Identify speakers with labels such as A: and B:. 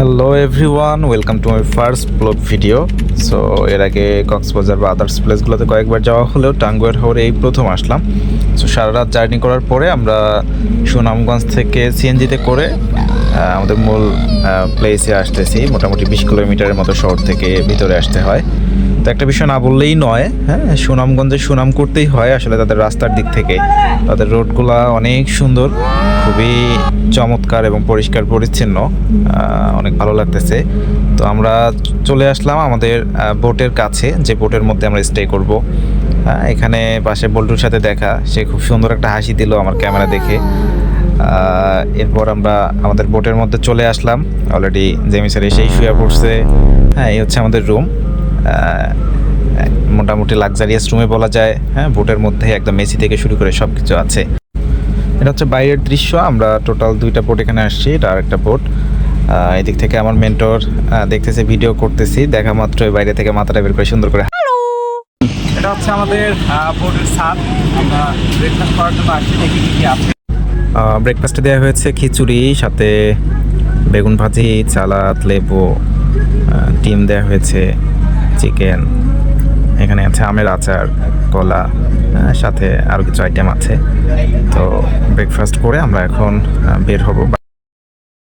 A: Hello everyone welcome to my first blog video so এর আগে কক্সবাজার বা আদার্স প্লেসগুলোতে কয়েকবার যাওয়া হলেও টাঙ্গুয়ার হাওড়ে এই প্রথম আসলাম। সো সারা রাত জার্নি করার পরে আমরা সুনামগঞ্জ থেকে সিএনজিতে করে আমাদের মূল প্লেসে আসতেছি। মোটামুটি বিশ কিলোমিটারের মতো শহর থেকে ভিতরে আসতে হয়। তো একটা বিষয় না বললেই নয় হ্যাঁ সুনামগঞ্জে সুনাম করতেই হয় আসলে তাদের রাস্তার দিক থেকে। তাদের রোডগুলা অনেক সুন্দর, খুবই চমৎকার এবং পরিষ্কার পরিচ্ছন্ন অনেক ভালো লাগতেছে। তো আমরা চলে আসলাম আমাদের বোটের কাছে, যে বোটের মধ্যে আমরা স্টে করব। হ্যাঁ এখানে পাশে বল্টুর সাথে দেখা, সে খুব সুন্দর একটা হাসি দিল আমার ক্যামেরা দেখে। এরপর আমরা আমাদের বোটের মধ্যে চলে আসলাম। অলরেডি জেমিসার এসেই শুয়ে পড়ছে। হ্যাঁ এই হচ্ছে আমাদের রুম মোটামুটি লাক্সারিয়াস রুমে বলা যায়। হ্যাঁ বোটের মধ্যে একদম মেসি থেকে শুরু করে সব কিছু আছে। এটা হচ্ছে বাইরের দৃশ্য আমরা টোটাল দুইটা বোট এখানে আসছি এটা আর একটা বোট এদিক থেকে আমার মেন্টর দেখতেছে ভিডিও করতেছি দেখা মাত্র বাইরে থেকে মাথাটা বের করে সুন্দর করে। এটা হচ্ছে আমাদের বোটের ছাদ। আমরা ব্রেকফাস্ট করার জন্য আসছি দেখি কি কি আছে। ব্রেকফাস্টে দেওয়া হয়েছে খিচুড়ি সাথে বেগুন ভাজি সালাদ লেবু ডিম দেওয়া হয়েছে। চিকেন, এখানে আছে আমের আচার, কলা সাথে আরও কিছু আইটেম আছে। তো ব্রেকফাস্ট করে আমরা এখন বের হব